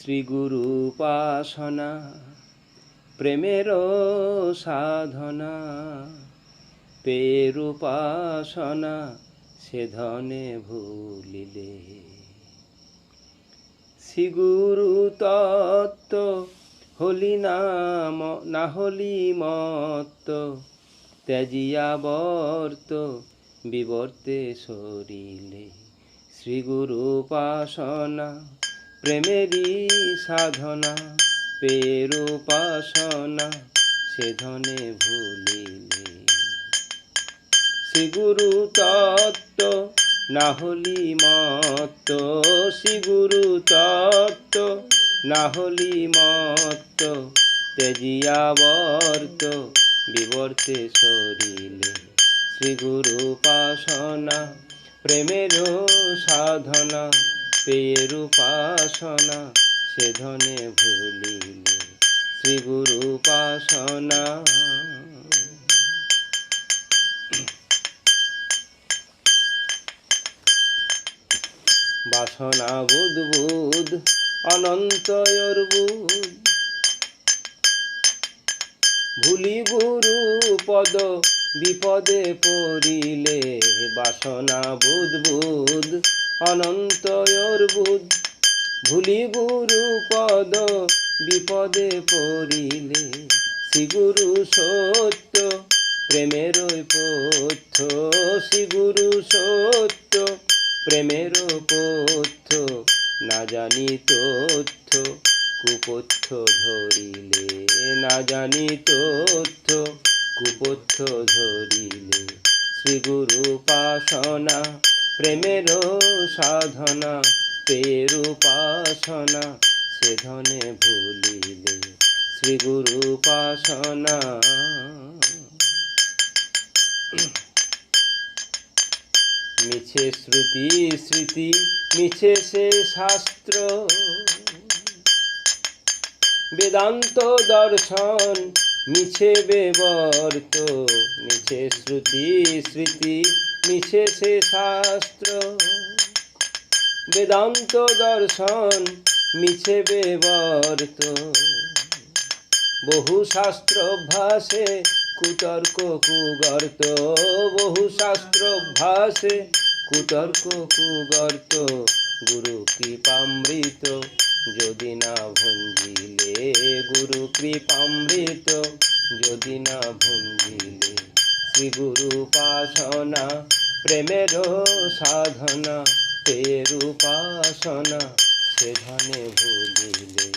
শ্রীগুরু উপাসনা প্রেমের সাধনা পের উপাসনা সে ধনে ভুলিলে। শ্রীগুরু তত্ত্ব হলি নাম, না হলি মত্ত ত্যাজিয়া বর্ত বিবর্তে সরিলে। শ্রীগুরু উপাসনা প্রেমেরই সাধনা পের উপাসনা সে ধনে ভুলিলে। শ্রীগুরু তত্ত্ব না হলি মত্ত। শ্রীগুরু তত্ত্ব না হলি মত্ত। তেজিয়া বর্ত বিবর্তে সরিলে। শ্রীগুরু উপাসনা প্রেমের সাধনা। পেয়ের উপাসনা সে ধনে ভুলিলে শ্রীগুরু উপাসনা বাসনা বুধ বুধ অনন্তয়র ভুলি গুরু পদ বিপদে পড়িলে, বাসনা বুধ বুধ অনন্তয়র বুধ ভুলি গুরু পদ বিপদে পড়িলে। শ্রীগুরু সত্য, প্রেমের পথ্য শ্রীগুরু সত্য, প্রেমের পথ্য না জানি তথ্য, কুপথ্য ধরিলে। না জানি তথ্য, কুপথ্য ধরিলে। শ্রীগুরু উপাসনা প্রেমের সাধনা পের উপাসনা সে ধনে ভুলিলে শ্রীগুরু উপাসনা। মিছে শ্রুতি, স্মৃতি, মিছে সে শাস্ত্র। বেদান্ত দর্শন, মিছে বেবর্ত, মিছে শ্রুতি, স্মৃতি সে শাস্ত্র। বেদান্ত দর্শন মিছে বেবর্ত বহু শাস্ত্র অভ্যাসে কুতর্ক কুগর্ত বহু শাস্ত্র অভ্যাসে কুতর্ক কুগর্ত গুরু কৃপামৃত, যদি না ভঞ্জিলে গুরু কৃপামৃত, যদি না ভঞ্জিলে শ্রী গুরু উপাসনা, প্রেমের সাধনা পের উপাসনা। সে ধনে ভুলিলে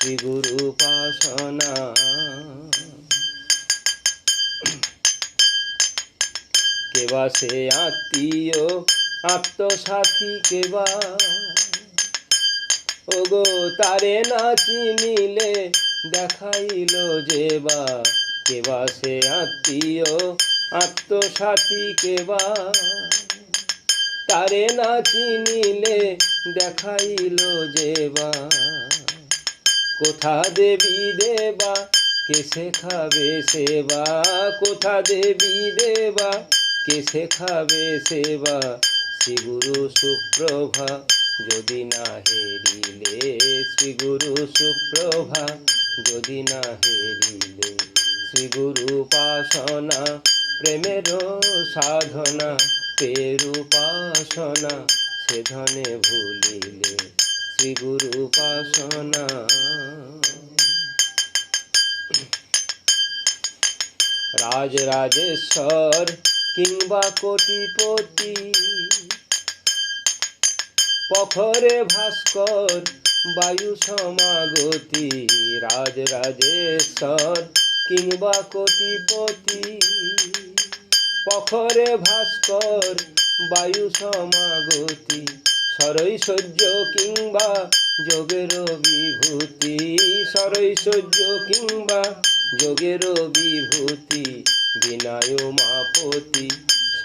শ্রী গুরু উপাসনা। কেবা সে আত্মীয়, আত্মসাথী কেবা? ওগো, তারে না চিনিলে দেখাইল যে বা? কেবা সে আত্মীয় আত্মসাথী কেবা তারে না চিনিলে দেখাইল যে বা। কোথা দেবী দেবা, কে শেখাবে সেবা? কোথা দেবী দেবা, কে শেখাবে সেবা? শ্রীগুরু সুপ্রভা, যদি না হেরিলে, শ্রীগুরু সুপ্রভা, যদি না হেরিলে, শ্রীগুরু উপাসনা প্রেমের সাধনা পের উপাসনা সে ধনে ভুলিলে শ্রীগুরু উপাসনা। রাজ রাজেশ্বর কিংবা কোটিপতি পখরে ভাস্কর বায়ু সমাগতি রাজ রাজেশ্বর কিংবা কোটিপতি। পখরে ভাস্কর, বায়ু সমাগতি সরৈশ্বর্য কিংবা যোগের বিভূতি। সরৈশ্বর্য কিংবা যোগের বিভূতি বিনায় মাপতি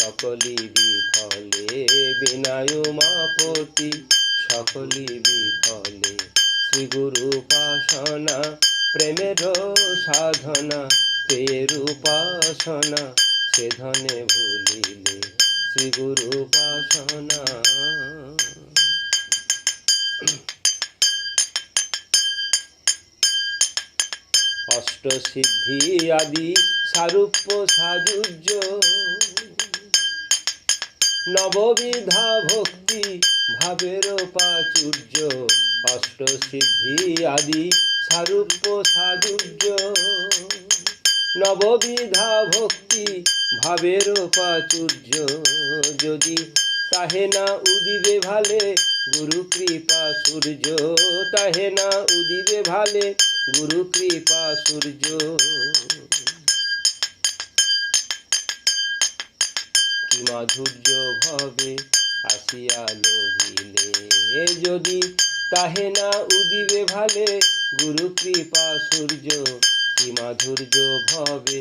সকলি বিফলে বিনায় মাপতি সকলি বিফলে, শ্রীগুরু উপাসনা প্রেমের সাধনা পেয়ের উপাসনা সে ধনে ভুলিলে শ্রীগুরু উপাসনা অষ্ট সিদ্ধি আদি সারূপ্য সাযুজ্য নববিধা ভক্তি ভাবের প্রাচুর্য। অষ্ট সিদ্ধি আদি সারূপ্য সাজুর্য নববিধা ভক্তি ভাবের প্রাচুর্য। যদি তাহে না উদিবে ভালে, গুরু কৃপা সূর্য। তাহে না উদিবে ভালে, গুরু কৃপা সূর্য। কি মাধুর্য ভবে আসিয়া লোভিলে যদি তাহে না উদিবে ভালে গুরু কৃপা সূর্য, কি মাধুর্য ভবে,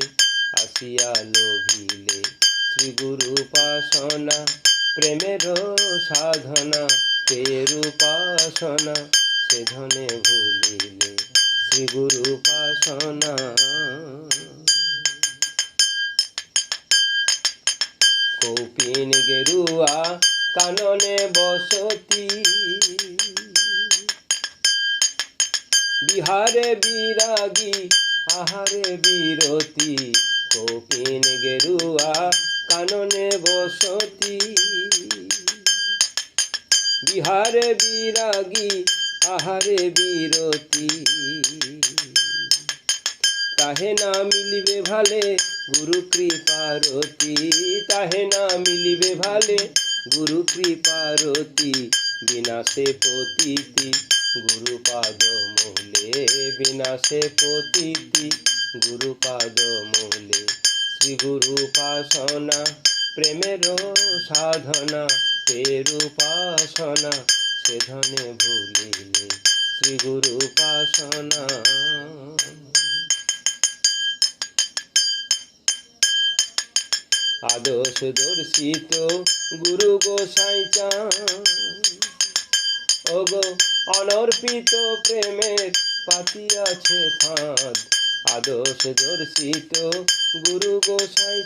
আসিয়া লোভিলে। শ্রী গুরু উপাসনা, প্রেমের সাধনা পের উপাসনা সে ধনে ভুলিলে। শ্রী গুরু উপাসনা। কৌপিন গেরুয়া কাননে বসতি। বিহারে বিরাগী, আহারে বিরতি। কৌপিন গেরুয়া, কাননে বসতি। বিহারে বিরাগী, আহারে বিরতি। তাহে না মিলিবে ভালে গুরু কৃপারতি তাহে না মিলিবে ভালে গুরু কৃপারতি বিনাশে পতিতি। গুরু পাদ মূলে বিনাশে পতিতি গুরু পাদ মূলে শ্রী গুরু উপাসনা প্রেমের সাধনা পের উপাসনা সে ধনে ভুলিলে শ্রী গুরু উপাসনা আদর্শ দর্শিত গুরু গোসাই চান। ওগো অনর্পিত প্রেমের পাতিয়াছে ফাঁদ। আদর্শ দর্শিত গুরু গোসাই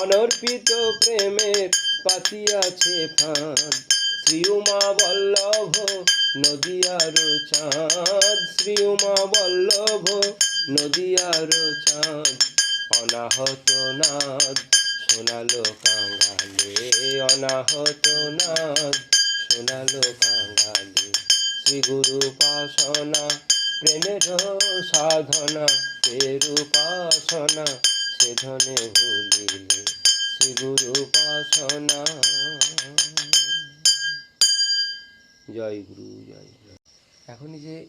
অনর্পিত প্রেমের পাতিয়াছে ফাঁদ। শ্রী উমা বল্লভ নদিয়ার চাঁদ। শ্রী উমা বল্লভ নদিয়ার চাঁদ। অনাহত নাদ। শোনালো কাঙ্গালে অনাহত নাদ শোনালো কাঙ্গালে শ্রী গুরু উপাসনা, প্রেমের সাধনা পের উপাসনা সে ধনে ভুলিলে শ্রী গুরু উপাসনা। জয় গুরু জয় গুরু। এখনই যে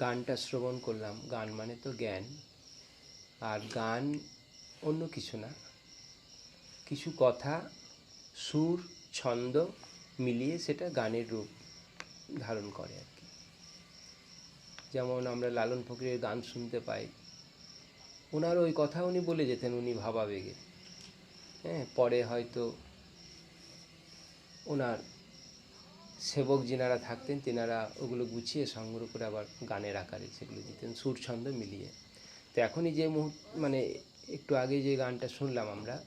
গানটা শ্রবণ করলাম, গান মানে তো জ্ঞান। আর গান অন্য কিছু না। কিছু কথা, সুর, ছন্দ মিলিয়ে সেটা গানের রূপ ধারণ করে আর কি। যেমন আমরা লালন ফকিরের গান শুনতে পাই। ওনার ওই কথা উনি বলে যেতেন, উনি ভাবাবেগে। হ্যাঁ পরে হয়তো ওনার সেবক যিনারা থাকতেন, তেনারা ওগুলো গুছিয়ে সংগ্রহ করে আবার গানের আকারে সেগুলো দিতেন, সুর, ছন্দ মিলিয়ে। তো এখনই যে মুহূর্ত মানে একটু আগে যে গানটা শুনলাম আমরা,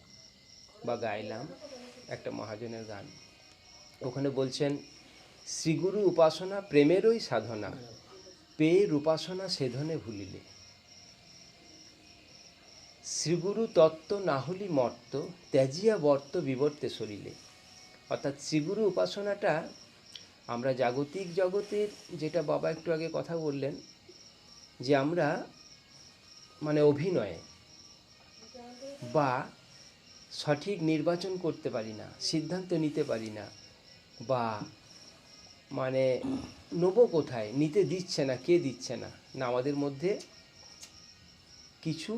বা গাইলাম, একটা মহাজনের গান, ওখানে বলছেন, শ্রীগুরু উপাসনা প্রেমেরই সাধনা পেয়ের উপাসনা সেধনে ভুলিলে। শ্রীগুরু তত্ত্ব না হলি মর্ত, ত্যাজিয়া বর্ত বিবর্তে সরিলে। অর্থাৎ শ্রীগুরু উপাসনাটা, আমরা জাগতিক জগতের, যেটা বাবা একটু আগে কথা বললেন, যে আমরা মানে অভিনয়ে বা সঠিক নির্বাচন করতে পারি না, সিদ্ধান্ত নিতে পারি না, বা মানে নেব কোথায়, নিতে দিচ্ছে না, কে দিচ্ছে না না আমাদের মধ্যে কিছু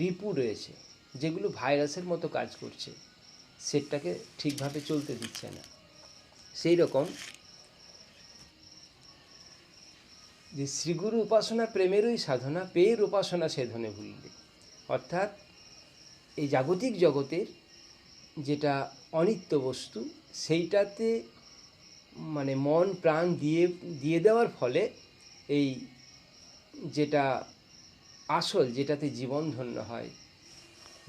রিপু রয়েছে, যেগুলো ভাইরাসের মতো কাজ করছে সেটটাকে ঠিকভাবে চলতে দিচ্ছে না। সেই রকম যে শ্রীগুরু উপাসনা প্রেমেরই সাধনা, পেয়ের উপাসনা সেধনে ভুললে অর্থাৎ এই জাগতিক জগতের যেটা অনিত্য বস্তু, সেইটাতে মানে মন, প্রাণ দিয়ে দিয়ে দেওয়ার ফলে এই যেটা আসল, যেটাতে জীবন ধন্য হয়,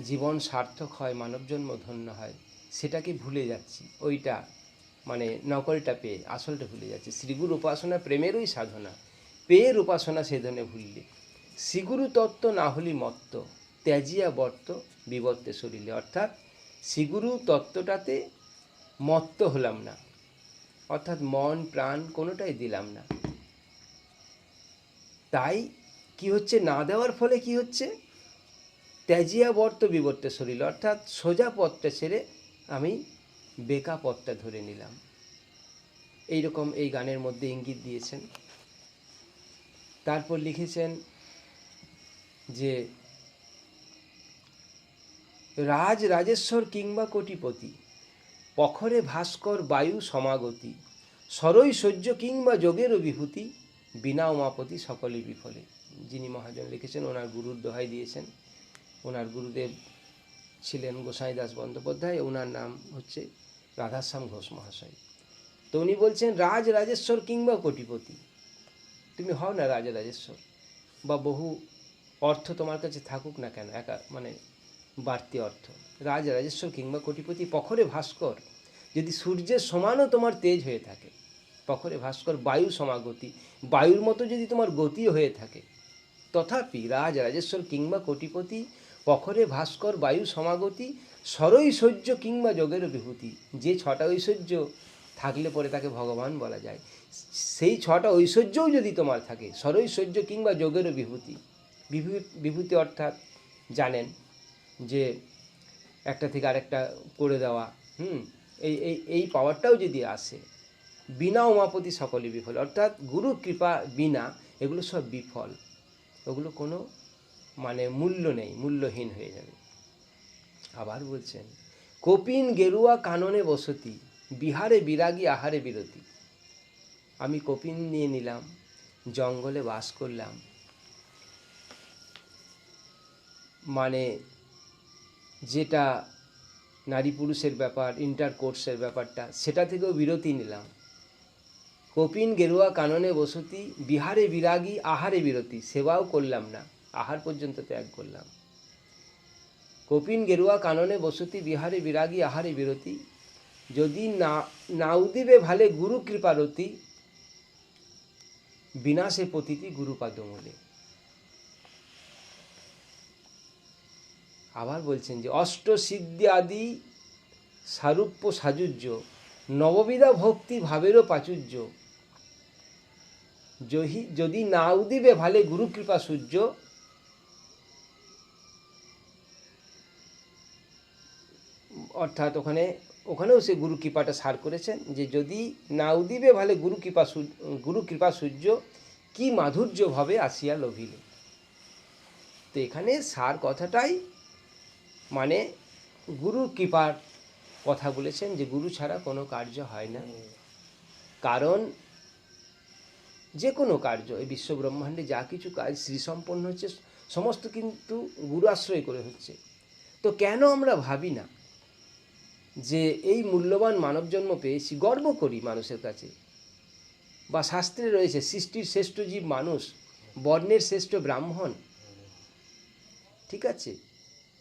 জীবন সার্থক হয় মানবজন্ম ধন্য হয়, সেটাকে ভুলে যাচ্ছি। ওইটা মানে নকলটা পেয়ে, আসলটা ভুলে যাচ্ছে। শ্রীগুর উপাসনা প্রেমেরই সাধনা, পেয়ের উপাসনা সেধনে ভুললে। শ্রীগুরু তত্ত্ব না হলি মত্ত। ত্যাজিয়া বর্ত বিবর্তে শরীরে অর্থাৎ শ্রীগুরু তত্ত্বটাতে মত্ত হলাম না। অর্থাৎ মন, প্রাণ কোনোটাই দিলাম না। তাই কি হচ্ছে? না দেওয়ার ফলে কি হচ্ছে? ত্যাজিয়া বর্ত বিবর্তে শরীর অর্থাৎ সোজা পথটা ছেড়ে আমি বেকা পথটা ধরে নিলাম। এইরকম এই গানের মধ্যে ইঙ্গিত দিয়েছেন। তারপর লিখেছেন যে রাজ রাজেশ্বর কিংবা কোটিপতি, পখরে ভাস্কর বায়ু সমাগতি, সরই সহ্য কিংবা যোগেরও বিভূতি বিনা উমাপতি সকলে বিফলে। যিনি মহাজন লিখেছেন, ওনার গুরুর দোহাই দিয়েছেন। ওনার গুরুদেব ছিলেন গোসাই দাস বন্দ্যোপাধ্যায়, ওনার নাম হচ্ছে রাধাশ্যাম ঘোষ মহাশয়। তো উনি বলছেন, রাজ রাজেশ্বর কিংবা কোটিপতি, তুমি হও না রাজ রাজেশ্বর, বা বহু অর্থ তোমার কাছে থাকুক না কেন, একা মানে বাড়তি অর্থ। রাজ, রাজেশ্বর কিংবা কোটিপতি পখরে ভাস্কর, যদি সূর্যের সমানও তোমার তেজ হয়ে থাকে, পখরে ভাস্কর বায়ু সমাগতি, বায়ুর মতো যদি তোমার গতি হয়ে থাকে, তথাপি রাজ, রাজেশ্বর কিংবা কোটিপতি পখরে ভাস্কর বায়ু সমাগতি সরৈশ্বর্য কিংবা যোগের বিভূতি, যে ছটা ঐশ্বর্য থাকলে পরে তাকে ভগবান বলা যায়। সেই ছটা ঐশ্বর্যও যদি তোমার থাকে সরৈশ্বর্য কিংবা যোগেরও বিভূতি, বিভূ- বিভূতি অর্থাৎ জানেন যে একটা থেকে আরেকটা করে দেওয়া, হুম, এই এই এই পাওয়ারটাও যদি আসে, বিনা উমাপতি সকলে বিফল। অর্থাৎ গুরু কৃপা বিনা, এগুলো সব বিফল। ওগুলো কোনো মানে মূল্য নেই, মূল্যহীন হয়ে যাবে। আবার বলছেন, কপিন গেরুয়া কাননে বসতি, বিহারে বিরাগী আহারে বিরতি। আমি কপিন নিয়ে নিলাম, জঙ্গলে বাস করলাম। মানে যেটা নারী পুরুষের ব্যাপার ইন্টার কোর্সের ব্যাপারটা, সেটা থেকেও বিরতি নিলাম। কপিন গেরুয়া কাননে বসতি, বিহারে বিরাগী, আহারে বিরতি, সেবাও করলাম না, আহার পর্যন্ত ত্যাগ করলাম। কপিন গেরুয়া কাননে বসতি, বিহারে বিরাগী, আহারে বিরতি, যদি না, নাও দিবে ভালে গুরু কৃপারতি বিনাশে পতিতি গুরুপাদমূলে আবার বলছেন যে, অষ্ট সিদ্ধি আদি সারূপ্য সাজুজ্য, নববিধা ভক্তি ভাবেরও প্রাচুর্য। জহি যদি না উদিবে ভালে গুরু কৃপা সূর্য। অর্থাৎ ওখানে, ওখানেও সে গুরু কৃপাটা সার করেছেন যে, যদি না উদিবে ভালে গুরু কৃপা গুরু কৃপা সূর্য, কি মাধুর্যভাবে আসিয়া লোভিলে। তো এখানে সার কথাটাই মানে গুরু কৃপার কথা বলেছেন যে গুরু ছাড়া কোনো কার্য হয় না। কারণ যে কোনো কার্য, এই বিশ্ব ব্রহ্মাণ্ডে যা কিছু কাজ শ্রীসম্পন্ন হচ্ছে, সমস্ত কিন্তু গুরু আশ্রয় করে হচ্ছে। তো কেন আমরা ভাবি না যে এই মূল্যবান মানব জন্ম পেয়েছি গর্ব করি মানুষের কাছে? বা শাস্ত্রে রয়েছে, সৃষ্টির শ্রেষ্ঠ জীব মানুষ, বর্ণের শ্রেষ্ঠ ব্রাহ্মণ। ঠিক আছে?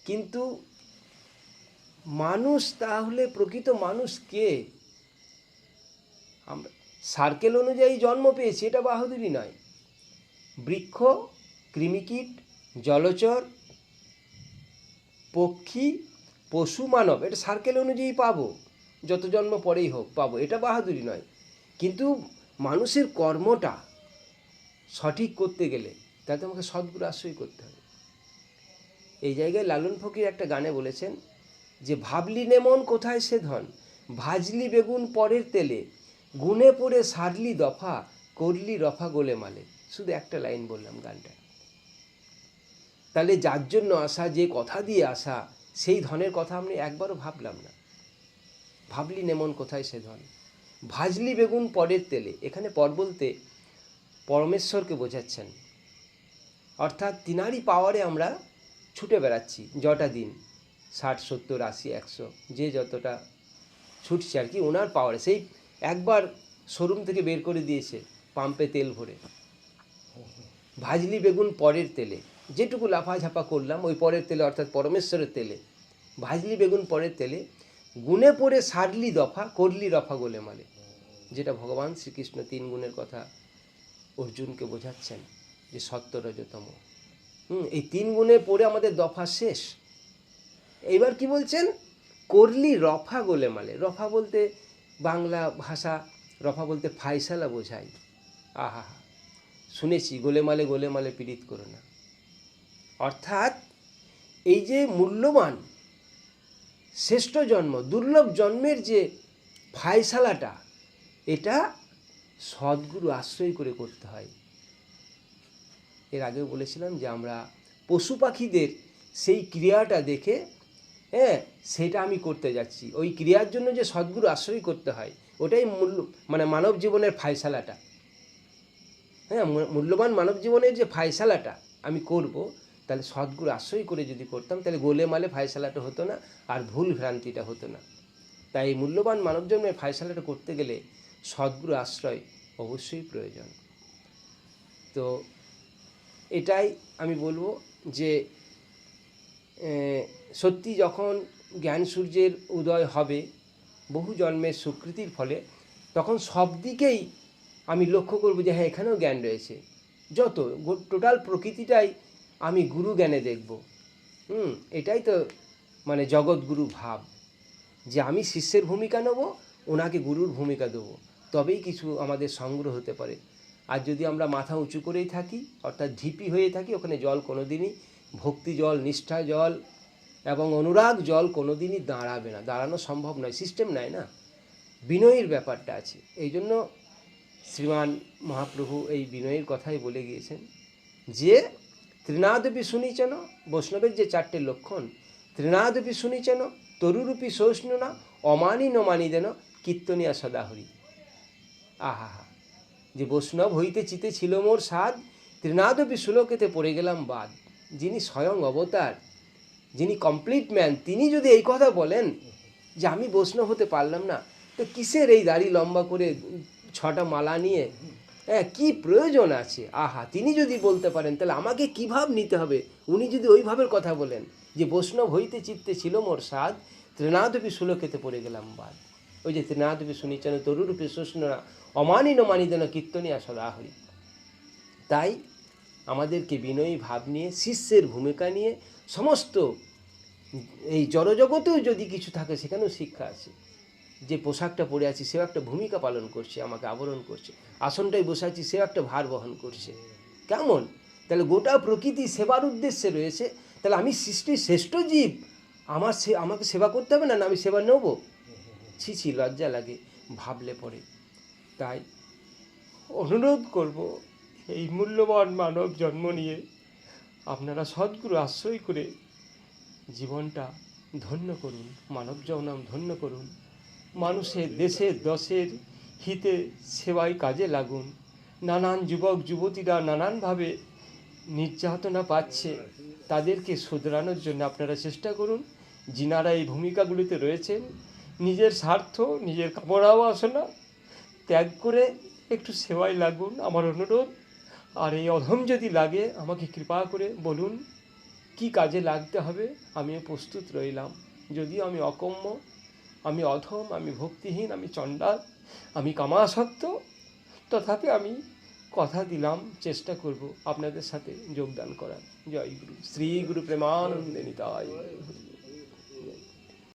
কিন্তু মানুষ তাহলে প্রকৃত মানুষ কে? আমরা সার্কেল অনুযায়ী জন্ম পেয়েছি, এটা বাহাদুরি নয়। বৃক্ষ, কৃমিকীট, জলচর, পক্ষী, পশু, মানব, এটা সার্কেল অনুযায়ী পাবো। যত জন্ম পরেই হোক, পাবো, এটা বাহাদুরি নয়। কিন্তু মানুষের কর্মটা সঠিক করতে গেলে তাতে আমাকে সদ্গুরু আশ্রয় করতে হবে। এই জায়গায় লালন ফকির একটা গানে বলেছেন যে, ভাবলি নেমন কোথায় সে ধন? ভাজলি বেগুন পরের তেলে। গুনে পড়ে সারলি দফা, করলি রফা গোলে মালে। শুধু একটা লাইন বললাম গানটা। তাহলে যার জন্য আসা যে কথা দিয়ে আসা সেই ধনের কথা আমি একবারও ভাবলাম না। ভাবলি নেমন কোথায় সে ধন? ভাজলি বেগুন পরের তেলে। এখানে পর বলতে পরমেশ্বরকে বোঝাচ্ছেন। অর্থাৎ তিনারই পাওয়ারে আমরা ছুটে বেড়াচ্ছি, যটা দিন। ষাট, সত্তর, আশি, একশো, যে যতটা ছুটছে আর কি, ওনার পাওয়ারে সেই একবার শোরুম থেকে বের করে দিয়েছে পাম্পে তেল ভরে। ভাজলি বেগুন পরের তেলে। যেটুকু লাফাঝাপা করলাম, ওই পরের তেলে, অর্থাৎ পরমেশ্বরের তেলে। ভাজলি বেগুন পরের তেলে গুণে পড়ে সারলি দফা, করলি রফা গোলে মালে যেটা ভগবান শ্রীকৃষ্ণ তিন গুণের কথা অর্জুনকে বোঝাচ্ছেন, যে সত্য রজতম। হুম, এই তিন গুণে পড়ে আমাদের দফা শেষ। এইবার কি বলছেন? করলি রফা গোলে মালে। রফা বলতে বাংলা ভাষা, রফা বলতে ফাইসালা বোঝায়। আহা, শুনেছি গোলেমালে গোলেমালে পীড়িত করো না। অর্থাৎ এই যে মূল্যবান শ্রেষ্ঠ জন্ম, দুর্লভ জন্মের যে ফায়সালাটা এটা সদ্গুরু আশ্রয় করে করতে হয়। এর আগেও বলেছিলাম যে আমরা পশু পাখিদের সেই ক্রিয়াটা দেখে হ্যাঁ সেটা আমি করতে যাচ্ছি। ওই ক্রিয়ার জন্য যে সদ্গুরু আশ্রয় করতে হয়, ওটাই মূল্য মানে মানব জীবনের ফায়সালাটা। হ্যাঁ মূল্যবান মানব জীবনের যে ফায়সালাটা আমি করব, তাহলে সদ্গুরু আশ্রয় করে যদি করতাম, তাহলে গোলে মালে ফায়সালাটা হতো না, আর ভুল ভ্রান্তিটা হতো না। তাই মূল্যবান মানব জন্মের ফায়সালাটা করতে গেলে সদ্গুরু আশ্রয় অবশ্যই প্রয়োজন। তো এটাই আমি বলব যে সত্যি যখন জ্ঞান সূর্যের উদয় হবে, বহু জন্মের স্বীকৃতির ফলে, তখন সব দিকেই আমি লক্ষ্য করব যে হ্যাঁ এখানেও জ্ঞান রয়েছে। যত টোটাল প্রকৃতিটাই আমি গুরু জ্ঞানে দেখব। হুম, এটাই তো মানে জগৎগুরু ভাব। যে আমি শিষ্যের ভূমিকা নেব, ওনাকে গুরুর ভূমিকা দেবো। তবেই কিছু আমাদের সংগ্রহ হতে পারে। আর যদি আমরা মাথা উঁচু করেই থাকি, অর্থাৎ ঢিপি হয়ে থাকি, ওখানে জল কোনো দিনই ভক্তি জল, নিষ্ঠা জল এবং অনুরাগ জল কোনো দিনই দাঁড়াবে না। দাঁড়ানো সম্ভব নয় সিস্টেম নাই না। বিনয়ের ব্যাপারটা আছে। এই জন্য শ্রীমান মহাপ্রভু এই বিনয়ের কথাই বলে গিয়েছেন যে, ত্রিনাদপি শুনিছেন বৈষ্ণবের যে চারটে লক্ষণ, ত্রিনাদপি শুনিছেন তরুরূপী সহিষ্ণু না অমানি ন মানি দেন, কীর্তনিয়া সদাহরি। আহা হা যে বৈষ্ণব হইতে চিতে ছিল মোর সাদ ত্রিনাদপি সুলোকেতে পড়ে গেলাম বাদ। যিনি স্বয়ং অবতার, যিনি কমপ্লিট ম্যান, তিনি যদি এই কথা বলেন যে আমি বৈষ্ণব হতে পারলাম না, তো কিসের এই দাড়ি লম্বা করে ছটা মালা নিয়ে? হ্যাঁ কী প্রয়োজন আছে? আহা, তিনি যদি বলতে পারেন, তাহলে আমাকে কী ভাব নিতে হবে? উনি যদি ওই ভাবের কথা বলেন যে বৈষ্ণব হইতে চিত্তে ছিল মোর সাদ ত্রিনাদপি সুলোকেতে পড়ে গেলাম বাদ। ওই যে ত্রিনাদপি শুনিছেন তরুরূপে শোষণরা অমানিন মানিদেন কীর্তনিয়া সদা হরি তাই আমাদেরকে বিনয়ী ভাব নিয়ে, শিষ্যের ভূমিকা নিয়ে সমস্ত এই জড়জগতেও যদি কিছু থাকে, সেখানেও শিক্ষা আছে। যে পোশাকটা পরে আছি, সেও একটা ভূমিকা পালন করছে, আমাকে আবরণ করছে। আসনটাই বসে আছি, সেও একটা ভার বহন করছে। কেমন? তাহলে গোটা প্রকৃতি সেবার উদ্দেশ্যে রয়েছে। তাহলে আমি সৃষ্টির শ্রেষ্ঠ জীব, আমার সে, আমাকে সেবা করতে হবে না আমি সেবা নেব? ছি ছি, লজ্জা লাগে, ভাবলে পরে তাই অনুরোধ করব এই মূল্যবান মানব জন্ম নিয়ে আপনারা সদ্গুরু আশ্রয় করে জীবনটা ধন্য করুন, মানব জনম ধন্য করুন, মানুষের দেশের দশের হিতে সেবায় কাজে লাগুন, নানান যুবক যুবতীরা নানানভাবে নির্যাতনা পাচ্ছে, তাদেরকে শুধরানোর জন্য আপনারা চেষ্টা করুন, যিনারা এই ভূমিকাগুলিতে রয়েছেন, নিজের স্বার্থ, নিজের কামনা বাসনা ত্যাগ করে একটু সেবায় লাগুন, আমার অনুরোধ। আর এই অধম যদি লাগে, আমাকে কৃপা করে বলুন, কি কাজে লাগতে হবে? আমিও প্রস্তুত রইলাম। যদিও আমি অকম্য, আমি অধম, আমি ভক্তিহীন, আমি চণ্ডাল, আমি কামাসক্ত, তথাপি আমি কথা দিলাম, চেষ্টা করব আপনাদের সাথে যোগদান করার। জয় গুরু। শ্রী গুরু প্রেমানন্দে নিতাই।